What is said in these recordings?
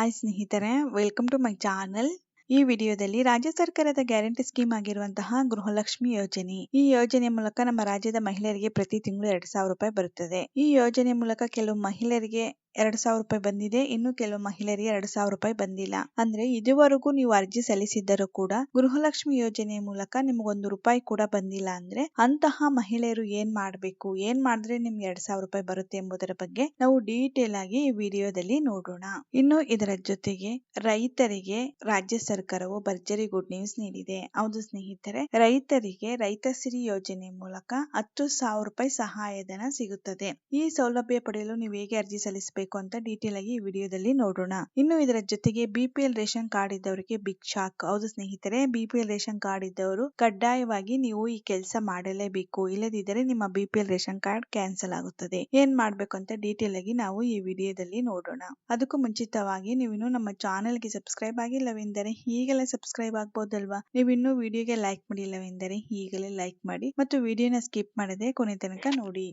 Hi ಸ್ನೇಹಿತರೆ welcome to my channel ಈ ವಿಡಿಯೋದಲ್ಲಿ ರಾಜ್ಯ ಸರ್ಕಾರದ ಗ್ಯಾರಂಟಿ ಸ್ಕೀಮ್ ಆಗಿರುವಂತಹ ಗೃಹಲಕ್ಷ್ಮಿ ಯೋಜನೆ. ಈ ಯೋಜನೆ ಮೂಲಕ ನಮ್ಮ ರಾಜ್ಯದ ಮಹಿಳೆಯರಿಗೆ ಪ್ರತಿ ತಿಂಗಳು ಎರಡ್ ಸಾವಿರ ರೂಪಾಯಿ ಬರುತ್ತದೆ. ಈ ಯೋಜನೆ ಮೂಲಕ ಕೆಲವು ಮಹಿಳೆಯರಿಗೆ ಎರಡ್ ಸಾವಿರ ರೂಪಾಯಿ ಬಂದಿದೆ. ಇನ್ನು ಕೆಲವು ಮಹಿಳೆಯರಿಗೆ ಎರಡ್ ಸಾವಿರ ರೂಪಾಯಿ ಬಂದಿಲ್ಲ. ಅಂದ್ರೆ ಇದುವರೆಗೂ ನೀವು ಅರ್ಜಿ ಸಲ್ಲಿಸಿದ್ದರೂ ಕೂಡ ಗೃಹಲಕ್ಷ್ಮಿ ಯೋಜನೆ ಮೂಲಕ ನಿಮಗೊಂದು ರೂಪಾಯಿ ಕೂಡ ಬಂದಿಲ್ಲ ಅಂದ್ರೆ ಅಂತಹ ಮಹಿಳೆಯರು ಏನ್ ಮಾಡ್ಬೇಕು? ಏನ್ ಮಾಡಿದ್ರೆ ನಿಮ್ಗೆ ಎರಡ್ ಸಾವಿರ ರೂಪಾಯಿ ಬರುತ್ತೆ ಎಂಬುದರ ಬಗ್ಗೆ ನಾವು ಡೀಟೇಲ್ ಆಗಿ ಈ ವಿಡಿಯೋದಲ್ಲಿ ನೋಡೋಣ. ಇನ್ನು ಇದರ ಜೊತೆಗೆ ರೈತರಿಗೆ ರಾಜ್ಯ ಸರ್ಕಾರವು ಭರ್ಜರಿ ಗುಡ್ ನ್ಯೂಸ್ ನೀಡಿದೆ. ಹೌದು ಸ್ನೇಹಿತರೆ, ರೈತರಿಗೆ ರೈತ ಸಿರಿ ಯೋಜನೆ ಮೂಲಕ ಹತ್ತು ಸಾವಿರ ರೂಪಾಯಿ ಸಹಾಯಧನ ಸಿಗುತ್ತದೆ. ಈ ಸೌಲಭ್ಯ ಪಡೆಯಲು ನೀವು ಹೇಗೆ ಅರ್ಜಿ ಸಲ್ಲಿಸಬೇಕು? ಅಂತ ಡೀಟೇಲ್ ಆಗಿ ಈ ವಿಡಿಯೋದಲ್ಲಿ ನೋಡೋಣ. ಇನ್ನು ಇದರ ಜೊತೆಗೆ ಬಿಪಿಎಲ್ ರೇಷನ್ ಕಾರ್ಡ್ ಇದ್ದವರಿಗೆ ಬಿಗ್ ಶಾಕ್ ಹೌದು ಸ್ನೇಹಿತರೆ ಬಿಪಿಎಲ್ ರೇಷನ್ ಕಾರ್ಡ್ ಇದ್ದವರು ಕಡ್ಡಾಯವಾಗಿ ನೀವು ಈ ಕೆಲಸ ಮಾಡಲೇಬೇಕು. ಇಲ್ಲದಿದ್ದರೆ ನಿಮ್ಮ ಬಿಪಿಎಲ್ ರೇಷನ್ ಕಾರ್ಡ್ ಕ್ಯಾನ್ಸಲ್ ಆಗುತ್ತದೆ. ಏನ್ ಮಾಡ್ಬೇಕು ಅಂತ ಡೀಟೇಲ್ ಆಗಿ ನಾವು ಈ ವಿಡಿಯೋದಲ್ಲಿ ನೋಡೋಣ. ಅದಕ್ಕೂ ಮುಂಚಿತವಾಗಿ ನೀವು ನಮ್ಮ ಚಾನೆಲ್ಗೆ ಸಬ್ಸ್ಕ್ರೈಬ್ ಆಗಿಲ್ಲವೆಂದರೆ ಈಗಲೇ ಸಬ್ಸ್ಕ್ರೈಬ್ ಆಗ್ಬೋದಲ್ವಾ? ನೀವು ಇನ್ನು ವಿಡಿಯೋಗೆ ಲೈಕ್ ಮಾಡಿಲ್ಲವೆಂದರೆ ಈಗಲೇ ಲೈಕ್ ಮಾಡಿ ಮತ್ತು ವಿಡಿಯೋನ ಸ್ಕಿಪ್ ಮಾಡದೆ ಕೊನೆ ತನಕ ನೋಡಿ.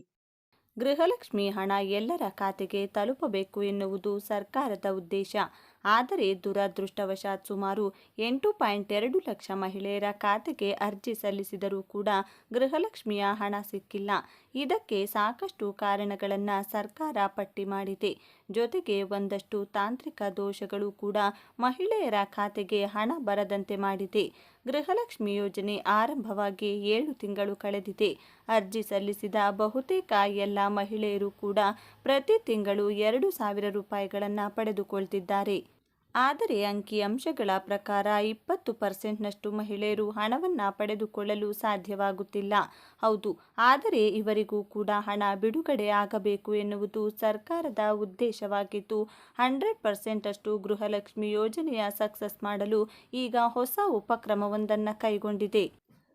ಗೃಹಲಕ್ಷ್ಮಿ ಹಣ ಎಲ್ಲರ ಖಾತೆಗೆ ತಲುಪಬೇಕು ಎನ್ನುವುದು ಸರ್ಕಾರದ ಉದ್ದೇಶ. ಆದರೆ ದುರದೃಷ್ಟವಶಾತ್ ಸುಮಾರು ಎಂಟು ಪಾಯಿಂಟ್ ಎರಡು ಲಕ್ಷ ಮಹಿಳೆಯರ ಖಾತೆಗೆ ಅರ್ಜಿ ಸಲ್ಲಿಸಿದರೂ ಕೂಡ ಗೃಹಲಕ್ಷ್ಮಿಯ ಹಣ ಸಿಕ್ಕಿಲ್ಲ. ಇದಕ್ಕೆ ಸಾಕಷ್ಟು ಕಾರಣಗಳನ್ನು ಸರ್ಕಾರ ಪಟ್ಟಿ ಮಾಡಿದೆ. ಜೊತೆಗೆ ಒಂದಷ್ಟು ತಾಂತ್ರಿಕ ದೋಷಗಳು ಕೂಡ ಮಹಿಳೆಯರ ಖಾತೆಗೆ ಹಣ ಬರದಂತೆ ಮಾಡಿದೆ. ಗೃಹಲಕ್ಷ್ಮಿ ಯೋಜನೆ ಆರಂಭವಾಗಿ ಏಳು ತಿಂಗಳು ಕಳೆದಿದೆ. ಅರ್ಜಿ ಸಲ್ಲಿಸಿದ ಬಹುತೇಕ ಎಲ್ಲ ಮಹಿಳೆಯರು ಕೂಡ ಪ್ರತಿ ತಿಂಗಳು ಎರಡು ಸಾವಿರ ರೂಪಾಯಿಗಳನ್ನು ಪಡೆದುಕೊಳ್ತಿದ್ದಾರೆ. ಆದರೆ ಅಂಕಿಅಂಶಗಳ ಪ್ರಕಾರ ಇಪ್ಪತ್ತು ಪರ್ಸೆಂಟ್ನಷ್ಟು ಮಹಿಳೆಯರು ಹಣವನ್ನು ಪಡೆದುಕೊಳ್ಳಲು ಸಾಧ್ಯವಾಗುತ್ತಿಲ್ಲ. ಹೌದು, ಆದರೆ ಇವರಿಗೂ ಕೂಡ ಹಣ ಬಿಡುಗಡೆ ಆಗಬೇಕು ಎನ್ನುವುದು ಸರ್ಕಾರದ ಉದ್ದೇಶವಾಗಿದ್ದು, ಹಂಡ್ರೆಡ್ ಪರ್ಸೆಂಟಷ್ಟು ಗೃಹಲಕ್ಷ್ಮಿ ಯೋಜನೆಯ ಸಕ್ಸಸ್ ಮಾಡಲು ಈಗ ಹೊಸ ಉಪಕ್ರಮವೊಂದನ್ನು ಕೈಗೊಂಡಿದೆ.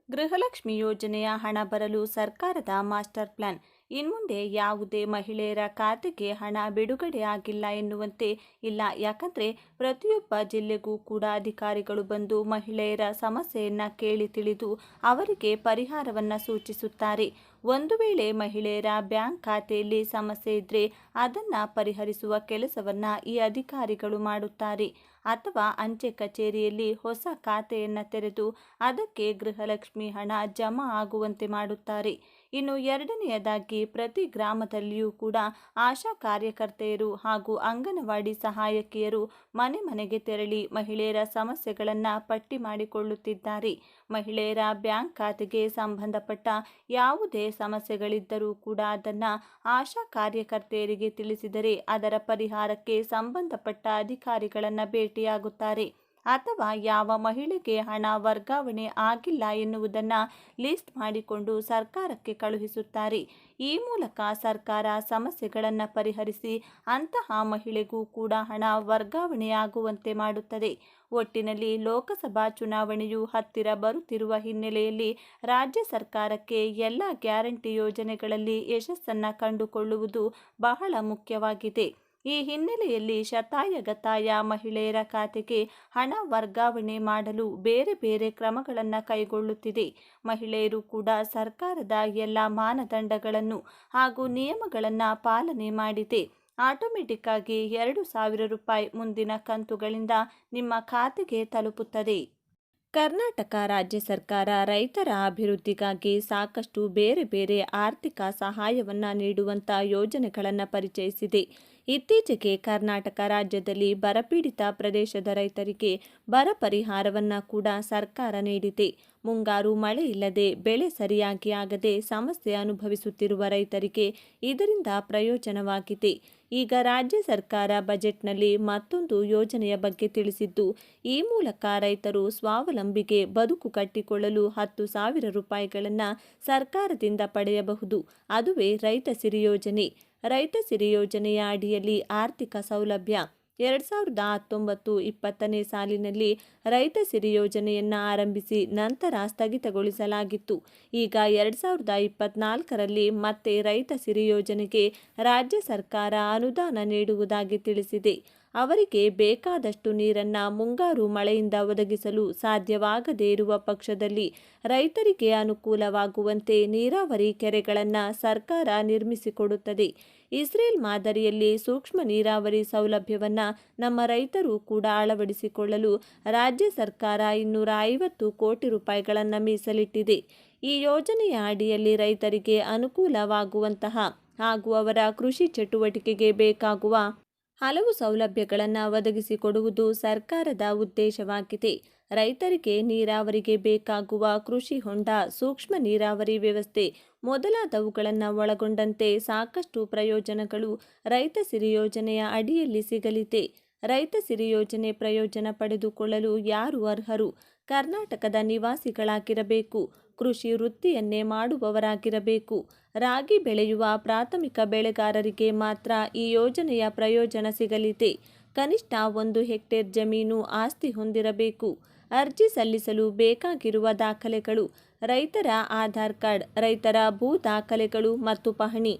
ಗೃಹಲಕ್ಷ್ಮಿ ಯೋಜನೆಯ ಹಣ ಬರಲು ಸರ್ಕಾರದ ಮಾಸ್ಟರ್ ಪ್ಲಾನ್. ಇನ್ಮುಂದೆ ಯಾವುದೇ ಮಹಿಳೆಯರ ಖಾತೆಗೆ ಹಣ ಬಿಡುಗಡೆ ಆಗಿಲ್ಲ ಎನ್ನುವಂತೆ ಇಲ್ಲ. ಯಾಕಂದರೆ ಪ್ರತಿಯೊಬ್ಬ ಜಿಲ್ಲೆಗೂ ಕೂಡ ಅಧಿಕಾರಿಗಳು ಬಂದು ಮಹಿಳೆಯರ ಸಮಸ್ಯೆಯನ್ನು ಕೇಳಿ ತಿಳಿದು ಅವರಿಗೆ ಪರಿಹಾರವನ್ನು ಸೂಚಿಸುತ್ತಾರೆ. ಒಂದು ವೇಳೆ ಮಹಿಳೆಯರ ಬ್ಯಾಂಕ್ ಖಾತೆಯಲ್ಲಿ ಸಮಸ್ಯೆ ಇದ್ದರೆ ಅದನ್ನು ಪರಿಹರಿಸುವ ಕೆಲಸವನ್ನು ಈ ಅಧಿಕಾರಿಗಳು ಮಾಡುತ್ತಾರೆ. ಅಥವಾ ಅಂಚೆ ಕಚೇರಿಯಲ್ಲಿ ಹೊಸ ಖಾತೆಯನ್ನು ತೆರೆದು ಅದಕ್ಕೆ ಗೃಹಲಕ್ಷ್ಮಿ ಹಣ ಜಮಾ ಆಗುವಂತೆ ಮಾಡುತ್ತಾರೆ. ಇನ್ನು ಎರಡನೆಯದಾಗಿ ಪ್ರತಿ ಗ್ರಾಮದಲ್ಲಿಯೂ ಕೂಡ ಆಶಾ ಕಾರ್ಯಕರ್ತೆಯರು ಹಾಗೂ ಅಂಗನವಾಡಿ ಸಹಾಯಕಿಯರು ಮನೆ ಮನೆಗೆ ತೆರಳಿ ಮಹಿಳೆಯರ ಸಮಸ್ಯೆಗಳನ್ನು ಪಟ್ಟಿ ಮಾಡಿಕೊಳ್ಳುತ್ತಿದ್ದಾರೆ. ಮಹಿಳೆಯರ ಬ್ಯಾಂಕ್ ಖಾತೆಗೆ ಸಂಬಂಧಪಟ್ಟ ಯಾವುದೇ ಸಮಸ್ಯೆಗಳಿದ್ದರೂ ಕೂಡ ಅದನ್ನು ಆಶಾ ಕಾರ್ಯಕರ್ತೆಯರಿಗೆ ತಿಳಿಸಿದರೆ ಅದರ ಪರಿಹಾರಕ್ಕೆ ಸಂಬಂಧಪಟ್ಟ ಅಧಿಕಾರಿಗಳನ್ನು ಭೇಟಿಯಾಗುತ್ತಾರೆ. ಅಥವಾ ಯಾವ ಮಹಿಳೆಗೆ ಹಣ ವರ್ಗಾವಣೆ ಆಗಿಲ್ಲ ಎನ್ನುವುದನ್ನು ಲಿಸ್ಟ್ ಮಾಡಿಕೊಂಡು ಸರ್ಕಾರಕ್ಕೆ ಕಳುಹಿಸುತ್ತಾರೆ. ಈ ಮೂಲಕ ಸರ್ಕಾರ ಸಮಸ್ಯೆಗಳನ್ನು ಪರಿಹರಿಸಿ ಅಂತಹ ಮಹಿಳೆಗೂ ಕೂಡ ಹಣ ವರ್ಗಾವಣೆಯಾಗುವಂತೆ ಮಾಡುತ್ತದೆ. ಒಟ್ಟಿನಲ್ಲಿ ಲೋಕಸಭಾ ಚುನಾವಣೆಯು ಹತ್ತಿರ ಬರುತ್ತಿರುವ ಹಿನ್ನೆಲೆಯಲ್ಲಿ ರಾಜ್ಯ ಸರ್ಕಾರಕ್ಕೆ ಎಲ್ಲ ಗ್ಯಾರಂಟಿ ಯೋಜನೆಗಳಲ್ಲಿ ಯಶಸ್ಸನ್ನು ಕಂಡುಕೊಳ್ಳುವುದು ಬಹಳ ಮುಖ್ಯವಾಗಿದೆ. ಈ ಹಿನ್ನೆಲೆಯಲ್ಲಿ ಶತಾಯಗತಾಯ ಮಹಿಳೆಯರ ಖಾತೆಗೆ ಹಣ ವರ್ಗಾವಣೆ ಮಾಡಲು ಬೇರೆ ಬೇರೆ ಕ್ರಮಗಳನ್ನು ಕೈಗೊಳ್ಳುತ್ತಿದೆ. ಮಹಿಳೆಯರು ಕೂಡ ಸರ್ಕಾರದ ಎಲ್ಲ ಮಾನದಂಡಗಳನ್ನು ಹಾಗೂ ನಿಯಮಗಳನ್ನು ಪಾಲನೆ ಮಾಡಿದೆ. ಆಟೋಮೆಟಿಕ್ ಆಗಿ ಎರಡು ಸಾವಿರ ರೂಪಾಯಿ ಮುಂದಿನ ಕಂತುಗಳಿಂದ ನಿಮ್ಮ ಖಾತೆಗೆ ತಲುಪುತ್ತದೆ. ಕರ್ನಾಟಕ ರಾಜ್ಯ ಸರ್ಕಾರ ರೈತರ ಅಭಿವೃದ್ಧಿಗಾಗಿ ಸಾಕಷ್ಟು ಬೇರೆ ಬೇರೆ ಆರ್ಥಿಕ ಸಹಾಯವನ್ನು ನೀಡುವಂಥ ಯೋಜನೆಗಳನ್ನು ಪರಿಚಯಿಸಿದೆ. ಇತ್ತೀಚೆಗೆ ಕರ್ನಾಟಕ ರಾಜ್ಯದಲ್ಲಿ ಬರಪೀಡಿತ ಪ್ರದೇಶದ ರೈತರಿಗೆ ಬರ ಪರಿಹಾರವನ್ನು ಕೂಡ ಸರ್ಕಾರ ನೀಡಿದೆ. ಮುಂಗಾರು ಮಳೆ ಇಲ್ಲದೆ ಬೆಳೆ ಸರಿಯಾಗಿ ಆಗದೆ ಸಮಸ್ಯೆ ಅನುಭವಿಸುತ್ತಿರುವ ರೈತರಿಗೆ ಇದರಿಂದ ಪ್ರಯೋಜನವಾಗಿದೆ. ಈಗ ರಾಜ್ಯ ಸರ್ಕಾರ ಬಜೆಟ್ನಲ್ಲಿ ಮತ್ತೊಂದು ಯೋಜನೆಯ ಬಗ್ಗೆ ತಿಳಿಸಿದ್ದು, ಈ ಮೂಲಕ ರೈತರು ಸ್ವಾವಲಂಬಿಗೆ ಬದುಕು ಕಟ್ಟಿಕೊಳ್ಳಲು ಹತ್ತು ಸಾವಿರ ರೂಪಾಯಿಗಳನ್ನು ಸರ್ಕಾರದಿಂದ ಪಡೆಯಬಹುದು. ಅದುವೇ ರೈತ ಸಿರಿ ಯೋಜನೆ. ರೈತ ಸಿರಿ ಯೋಜನೆಯ ಅಡಿಯಲ್ಲಿ ಆರ್ಥಿಕ ಸೌಲಭ್ಯ ಎರಡು ಸಾವಿರದ ಹತ್ತೊಂಬತ್ತು ಇಪ್ಪತ್ತನೇ ಸಾಲಿನಲ್ಲಿ ರೈತ ಸಿರಿ ಯೋಜನೆಯನ್ನು ಆರಂಭಿಸಿ ನಂತರ ಸ್ಥಗಿತಗೊಳಿಸಲಾಗಿತ್ತು. ಈಗ ಎರಡು ಸಾವಿರದ ಇಪ್ಪತ್ನಾಲ್ಕರಲ್ಲಿ ಮತ್ತೆ ರೈತ ಸಿರಿ ಯೋಜನೆಗೆ ರಾಜ್ಯ ಸರ್ಕಾರ ಅನುದಾನ ನೀಡುವುದಾಗಿ ತಿಳಿಸಿದೆ. ಅವರಿಗೆ ಬೇಕಾದಷ್ಟು ನೀರನ್ನ ಮುಂಗಾರು ಮಳೆಯಿಂದ ಒದಗಿಸಲು ಸಾಧ್ಯವಾಗದೇ ಇರುವ ಪಕ್ಷದಲ್ಲಿ ರೈತರಿಗೆ ಅನುಕೂಲವಾಗುವಂತೆ ನೀರಾವರಿ ಕೆರೆಗಳನ್ನು ಸರ್ಕಾರ ನಿರ್ಮಿಸಿಕೊಡುತ್ತದೆ. ಇಸ್ರೇಲ್ ಮಾದರಿಯಲ್ಲಿ ಸೂಕ್ಷ್ಮ ನೀರಾವರಿ ಸೌಲಭ್ಯವನ್ನು ನಮ್ಮ ರೈತರು ಕೂಡ ಅಳವಡಿಸಿಕೊಳ್ಳಲು ರಾಜ್ಯ ಸರ್ಕಾರ ಇನ್ನೂರ ಐವತ್ತು ಕೋಟಿ ರೂಪಾಯಿಗಳನ್ನು ಮೀಸಲಿಟ್ಟಿದೆ. ಈ ಯೋಜನೆಯ ಅಡಿಯಲ್ಲಿ ರೈತರಿಗೆ ಅನುಕೂಲವಾಗುವಂತಹ ಹಾಗೂ ಅವರ ಕೃಷಿ ಚಟುವಟಿಕೆಗೆ ಬೇಕಾಗುವ ಹಲವು ಸೌಲಭ್ಯಗಳನ್ನು ಒದಗಿಸಿಕೊಡುವುದು ಸರ್ಕಾರದ ಉದ್ದೇಶವಾಗಿದೆ. ರೈತರಿಗೆ ನೀರಾವರಿಗೆ ಬೇಕಾಗುವ ಕೃಷಿ ಹೊಂಡ, ಸೂಕ್ಷ್ಮ ನೀರಾವರಿ ವ್ಯವಸ್ಥೆ ಮೊದಲಾದವುಗಳನ್ನು ಒಳಗೊಂಡಂತೆ ಸಾಕಷ್ಟು ಪ್ರಯೋಜನಗಳು ರೈತ ಸಿರಿ ಯೋಜನೆಯ ಅಡಿಯಲ್ಲಿ ಸಿಗಲಿದೆ. ರೈತ ಸಿರಿ ಯೋಜನೆ ಪ್ರಯೋಜನ ಪಡೆದುಕೊಳ್ಳಲು ಯಾರು ಅರ್ಹರು? ಕರ್ನಾಟಕದ ನಿವಾಸಿಗಳಾಗಿರಬೇಕು, ಕೃಷಿ ವೃತ್ತಿಯನ್ನೇ ಮಾಡುವವರಾಗಿರಬೇಕು. ರಾಗಿ ಬೆಳೆಯುವ ಪ್ರಾಥಮಿಕ ಬೆಳೆಗಾರರಿಗೆ ಮಾತ್ರ ಈ ಯೋಜನೆಯ ಪ್ರಯೋಜನ ಸಿಗಲಿದೆ. ಕನಿಷ್ಠ ಒಂದು ಹೆಕ್ಟೇರ್ ಜಮೀನು ಆಸ್ತಿ ಹೊಂದಿರಬೇಕು. ಅರ್ಜಿ ಸಲ್ಲಿಸಲು ಬೇಕಾಗಿರುವ ದಾಖಲೆಗಳು, ರೈತರ ಆಧಾರ್ ಕಾರ್ಡ್, ರೈತರ ಭೂ ದಾಖಲೆಗಳು ಮತ್ತು ಪಹಣಿ,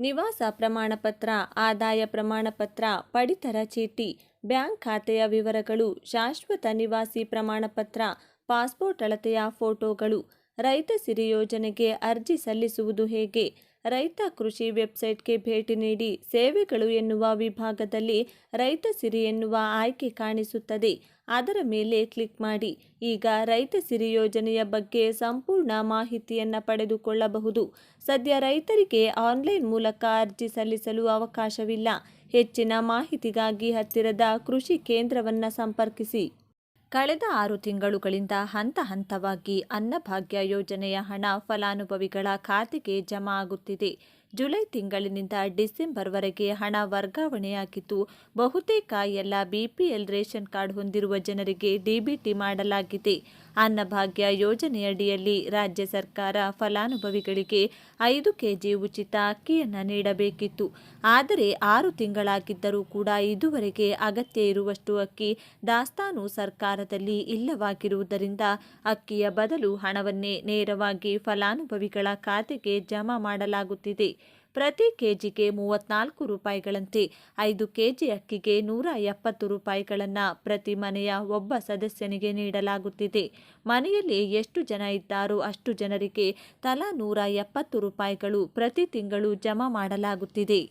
ನಿವಾಸ ಪ್ರಮಾಣಪತ್ರ, ಆದಾಯ ಪ್ರಮಾಣಪತ್ರ, ಪಡಿತರ ಚೀಟಿ, ಬ್ಯಾಂಕ್ ಖಾತೆಯ ವಿವರಗಳು, ಶಾಶ್ವತ ನಿವಾಸಿ ಪ್ರಮಾಣಪತ್ರ, ಪಾಸ್ಪೋರ್ಟ್ ಅಳತೆಯ ಫೋಟೋಗಳು, ರೈತ ಸಿರಿ ಯೋಜನೆಗೆ ಅರ್ಜಿ ಸಲ್ಲಿಸುವುದು ಹೇಗೆ ರೈತ ಕೃಷಿ ವೆಬ್ಸೈಟ್ಗೆ ಭೇಟಿ ನೀಡಿ ಸೇವೆಗಳು ಎನ್ನುವ ವಿಭಾಗದಲ್ಲಿ ರೈತ ಸಿರಿ ಎನ್ನುವ ಆಯ್ಕೆ ಕಾಣಿಸುತ್ತದೆ. ಅದರ ಮೇಲೆ ಕ್ಲಿಕ್ ಮಾಡಿ. ಈಗ ರೈತ ಸಿರಿ ಯೋಜನೆಯ ಬಗ್ಗೆ ಸಂಪೂರ್ಣ ಮಾಹಿತಿಯನ್ನು ಪಡೆದುಕೊಳ್ಳಬಹುದು. ಸದ್ಯ ರೈತರಿಗೆ ಆನ್ಲೈನ್ ಮೂಲಕ ಅರ್ಜಿ ಸಲ್ಲಿಸಲು ಅವಕಾಶವಿಲ್ಲ. ಹೆಚ್ಚಿನ ಮಾಹಿತಿಗಾಗಿ ಹತ್ತಿರದ ಕೃಷಿ ಕೇಂದ್ರವನ್ನು ಸಂಪರ್ಕಿಸಿ. ಕಳೆದ ಆರು ತಿಂಗಳುಗಳಿಂದ ಹಂತ ಹಂತವಾಗಿ ಅನ್ನಭಾಗ್ಯ ಯೋಜನೆಯ ಹಣ ಫಲಾನುಭವಿಗಳ ಖಾತೆಗೆ ಜಮಾ ಆಗುತ್ತಿದೆ. ಜುಲೈ ತಿಂಗಳಿನಿಂದ ಡಿಸೆಂಬರ್ವರೆಗೆ ಹಣ ವರ್ಗಾವಣೆಯಾಗಿದ್ದು ಬಹುತೇಕ ಎಲ್ಲ ಬಿಪಿಎಲ್ ರೇಷನ್ ಕಾರ್ಡ್ ಹೊಂದಿರುವ ಜನರಿಗೆ ಡಿಬಿಟಿ ಮಾಡಲಾಗಿದೆ. ಅನ್ನಭಾಗ್ಯ ಯೋಜನೆಯಡಿಯಲ್ಲಿ ರಾಜ್ಯ ಸರ್ಕಾರ ಫಲಾನುಭವಿಗಳಿಗೆ ಐದು ಕೆಜಿ ಉಚಿತ ಅಕ್ಕಿಯನ್ನು ನೀಡಬೇಕಿತ್ತು. ಆದರೆ ಆರು ತಿಂಗಳಾಗಿದ್ದರೂ ಕೂಡ ಇದುವರೆಗೆ ಅಗತ್ಯ ಇರುವಷ್ಟು ಅಕ್ಕಿ ದಾಸ್ತಾನು ಸರ್ಕಾರದಲ್ಲಿ ಇಲ್ಲವಾಗಿರುವುದರಿಂದ ಅಕ್ಕಿಯ ಬದಲು ಹಣವನ್ನೇ ನೇರವಾಗಿ ಫಲಾನುಭವಿಗಳ ಖಾತೆಗೆ ಜಮಾ ಮಾಡಲಾಗುತ್ತಿದೆ. ಪ್ರತಿ ಕೆಜಿಗೆ ಮೂವತ್ನಾಲ್ಕು ರೂಪಾಯಿಗಳಂತೆ ಐದು ಕೆಜಿ ಅಕ್ಕಿಗೆ ನೂರ ಎಪ್ಪತ್ತು ರೂಪಾಯಿಗಳನ್ನು ಪ್ರತಿ ಮನೆಯ ಒಬ್ಬ ಸದಸ್ಯನಿಗೆ ನೀಡಲಾಗುತ್ತಿದೆ. ಮನೆಯಲ್ಲಿ ಎಷ್ಟು ಜನ ಇದ್ದಾರೋ ಅಷ್ಟು ಜನರಿಗೆ ತಲಾ ನೂರ ಎಪ್ಪತ್ತು ರೂಪಾಯಿಗಳು ಪ್ರತಿ ತಿಂಗಳು ಜಮಾ ಮಾಡಲಾಗುತ್ತಿದೆ.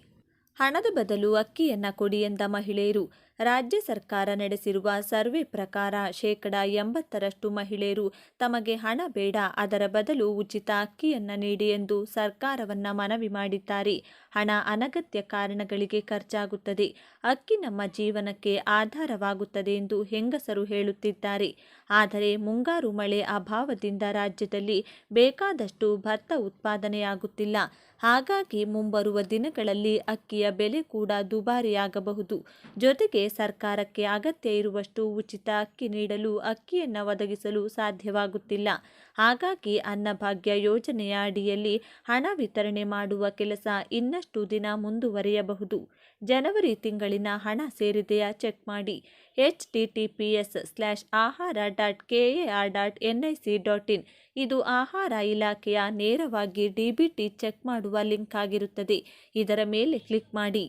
ಹಣದ ಬದಲು ಅಕ್ಕಿಯನ್ನ ಕೊಡಿ ಎಂದ ಮಹಿಳೆಯರು. ರಾಜ್ಯ ಸರ್ಕಾರ ನಡೆಸಿರುವ ಸರ್ವೆ ಪ್ರಕಾರ ಶೇಕಡ ಎಂಬತ್ತರಷ್ಟು ಮಹಿಳೆಯರು ತಮಗೆ ಹಣ ಬೇಡ, ಅದರ ಬದಲು ಉಚಿತ ಅಕ್ಕಿಯನ್ನು ನೀಡಿ ಎಂದು ಸರ್ಕಾರವನ್ನ ಮನವಿ ಮಾಡಿದ್ದಾರೆ. ಹಣ ಅನಗತ್ಯ ಕಾರಣಗಳಿಗೆ ಖರ್ಚಾಗುತ್ತದೆ. ಅಕ್ಕಿ ನಮ್ಮ ಜೀವನಕ್ಕೆ ಆಧಾರವಾಗುತ್ತದೆ ಎಂದು ಹೆಂಗಸರು ಹೇಳುತ್ತಿದ್ದಾರೆ. ಆದರೆ ಮುಂಗಾರು ಮಳೆ ಅಭಾವದಿಂದ ರಾಜ್ಯದಲ್ಲಿ ಬೇಕಾದಷ್ಟು ಭತ್ತ ಉತ್ಪಾದನೆಯಾಗುತ್ತಿಲ್ಲ. ಹಾಗಾಗಿ ಮುಂಬರುವ ದಿನಗಳಲ್ಲಿ ಅಕ್ಕಿಯ ಬೆಲೆ ಕೂಡ ದುಬಾರಿಯಾಗಬಹುದು. ಜೊತೆಗೆ ಸರ್ಕಾರಕ್ಕೆ ಅಗತ್ಯ ಇರುವಷ್ಟು ಉಚಿತ ಅಕ್ಕಿ ನೀಡಲು ಅಕ್ಕಿಯನ್ನು ಒದಗಿಸಲು ಸಾಧ್ಯವಾಗುತ್ತಿಲ್ಲ. ಹಾಗಾಗಿ ಅನ್ನಭಾಗ್ಯ ಯೋಜನೆಯ ಅಡಿಯಲ್ಲಿ ಹಣ ವಿತರಣೆ ಮಾಡುವ ಕೆಲಸ ಇನ್ನಷ್ಟು ದಿನ ಮುಂದುವರಿಯಬಹುದು. ಜನವರಿ ತಿಂಗಳಿನ ಹಣ ಸೇರಿದೆಯಾ ಚೆಕ್ ಮಾಡಿ. H T T P S slash ahara dot K A R dot N I C dot in ಇದು ಆಹಾರ ಇಲಾಖೆಯ ನೇರವಾಗಿ ಡಿ ಬಿ ಟಿ ಚೆಕ್ ಮಾಡುವ ಲಿಂಕ್ ಆಗಿರುತ್ತದೆ. ಇದರ ಮೇಲೆ ಕ್ಲಿಕ್ ಮಾಡಿ.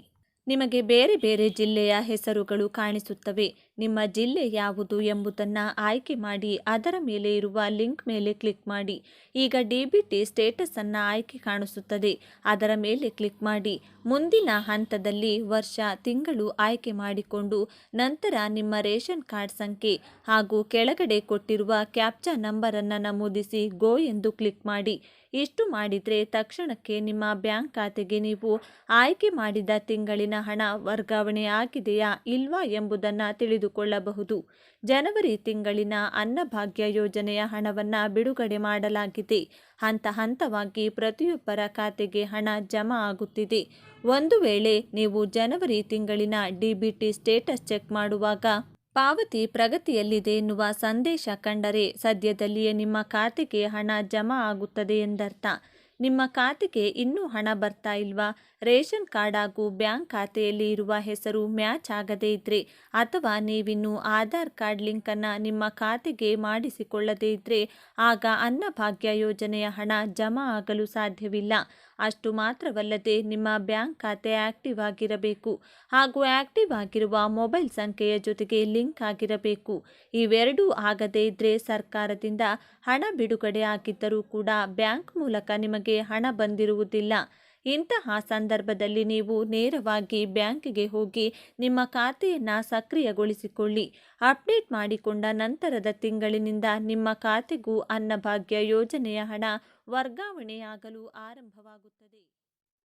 ನಿಮಗೆ ಬೇರೆ ಬೇರೆ ಜಿಲ್ಲೆಯ ಹೆಸರುಗಳು ಕಾಣಿಸುತ್ತವೆ. ನಿಮ್ಮ ಜಿಲ್ಲೆ ಯಾವುದು ಎಂಬುದನ್ನು ಆಯ್ಕೆ ಮಾಡಿ ಅದರ ಮೇಲೆ ಇರುವ ಲಿಂಕ್ ಮೇಲೆ ಕ್ಲಿಕ್ ಮಾಡಿ. ಈಗ ಡಿ ಬಿ ಟಿ ಸ್ಟೇಟಸನ್ನು ಆಯ್ಕೆ ಕಾಣಿಸುತ್ತದೆ. ಅದರ ಮೇಲೆ ಕ್ಲಿಕ್ ಮಾಡಿ. ಮುಂದಿನ ಹಂತದಲ್ಲಿ ವರ್ಷ, ತಿಂಗಳು ಆಯ್ಕೆ ಮಾಡಿಕೊಂಡು ನಂತರ ನಿಮ್ಮ ರೇಷನ್ ಕಾರ್ಡ್ ಸಂಖ್ಯೆ ಹಾಗೂ ಕೆಳಗಡೆ ಕೊಟ್ಟಿರುವ ಕ್ಯಾಪ್ಚಾ ನಂಬರನ್ನು ನಮೂದಿಸಿ ಗೋ ಎಂದು ಕ್ಲಿಕ್ ಮಾಡಿ. ಇಷ್ಟು ಮಾಡಿದರೆ ತಕ್ಷಣಕ್ಕೆ ನಿಮ್ಮ ಬ್ಯಾಂಕ್ ಖಾತೆಗೆ ನೀವು ಆಯ್ಕೆ ಮಾಡಿದ ತಿಂಗಳಿನ ಹಣ ವರ್ಗಾವಣೆ ಆಗಿದೆಯಾ ಇಲ್ವಾ ಎಂಬುದನ್ನು ತಿಳಿದುಕೊಳ್ಳಬಹುದು ಜನವರಿ ತಿಂಗಳಿನ ಅನ್ನಭಾಗ್ಯ ಯೋಜನೆಯ ಹಣವನ್ನು ಬಿಡುಗಡೆ ಮಾಡಲಾಗಿದೆ. ಹಂತ ಹಂತವಾಗಿ ಪ್ರತಿಯೊಬ್ಬರ ಖಾತೆಗೆ ಹಣ ಜಮಾ ಆಗುತ್ತಿದೆ. ಒಂದು ವೇಳೆ ನೀವು ಜನವರಿ ತಿಂಗಳಿನ ಡಿಬಿಟಿ ಸ್ಟೇಟಸ್ ಚೆಕ್ ಮಾಡುವಾಗ ಪಾವತಿ ಪ್ರಗತಿಯಲ್ಲಿದೆ ಎನ್ನುವ ಸಂದೇಶ ಕಂಡರೆ ಸದ್ಯದಲ್ಲಿಯೇ ನಿಮ್ಮ ಖಾತೆಗೆ ಹಣ ಜಮಾ ಆಗುತ್ತದೆ ಎಂದರ್ಥ. ನಿಮ್ಮ ಖಾತೆಗೆ ಇನ್ನೂ ಹಣ ಬರ್ತಾ ಇಲ್ವಾ? ರೇಷನ್ ಕಾರ್ಡ್ ಹಾಗೂ ಬ್ಯಾಂಕ್ ಖಾತೆಯಲ್ಲಿ ಇರುವ ಹೆಸರು ಮ್ಯಾಚ್ ಆಗದೇ ಇದ್ದರೆ ಅಥವಾ ನೀವಿನ್ನು ಆಧಾರ್ ಕಾರ್ಡ್ ಲಿಂಕನ್ನು ನಿಮ್ಮ ಖಾತೆಗೆ ಮಾಡಿಸಿಕೊಳ್ಳದೇ ಇದ್ದರೆ ಆಗ ಅನ್ನಭಾಗ್ಯ ಯೋಜನೆಯ ಹಣ ಜಮಾ ಆಗಲು ಸಾಧ್ಯವಿಲ್ಲ. ಅಷ್ಟು ಮಾತ್ರವಲ್ಲದೆ ನಿಮ್ಮ ಬ್ಯಾಂಕ್ ಖಾತೆ ಆಕ್ಟಿವ್ ಆಗಿರಬೇಕು. ಹಾಗೂ ಆಕ್ಟಿವ್ ಆಗಿರುವ ಮೊಬೈಲ್ ಸಂಖ್ಯೆಯ ಜೊತೆಗೆ ಲಿಂಕ್ ಆಗಿರಬೇಕು. ಇವೆರಡೂ ಆಗದೇ ಇದ್ದರೆ ಸರ್ಕಾರದಿಂದ ಹಣ ಬಿಡುಗಡೆ ಆಗಿದ್ದರೂ ಕೂಡ ಬ್ಯಾಂಕ್ ಮೂಲಕ ನಿಮಗೆ ಹಣ ಬಂದಿರುವುದಿಲ್ಲ. ಇಂತಹ ಸಂದರ್ಭದಲ್ಲಿ ನೀವು ನೇರವಾಗಿ ಬ್ಯಾಂಕಿಗೆ ಹೋಗಿ ನಿಮ್ಮ ಖಾತೆಯನ್ನು ಸಕ್ರಿಯಗೊಳಿಸಿಕೊಳ್ಳಿ. ಅಪ್ಡೇಟ್ ಮಾಡಿಕೊಂಡ ನಂತರದ ತಿಂಗಳಿನಿಂದ ನಿಮ್ಮ ಖಾತೆಗೂ ಅನ್ನಭಾಗ್ಯ ಯೋಜನೆಯ ಹಣ ವರ್ಗಾವಣೆಯಾಗಲು ಆರಂಭವಾಗುತ್ತದೆ.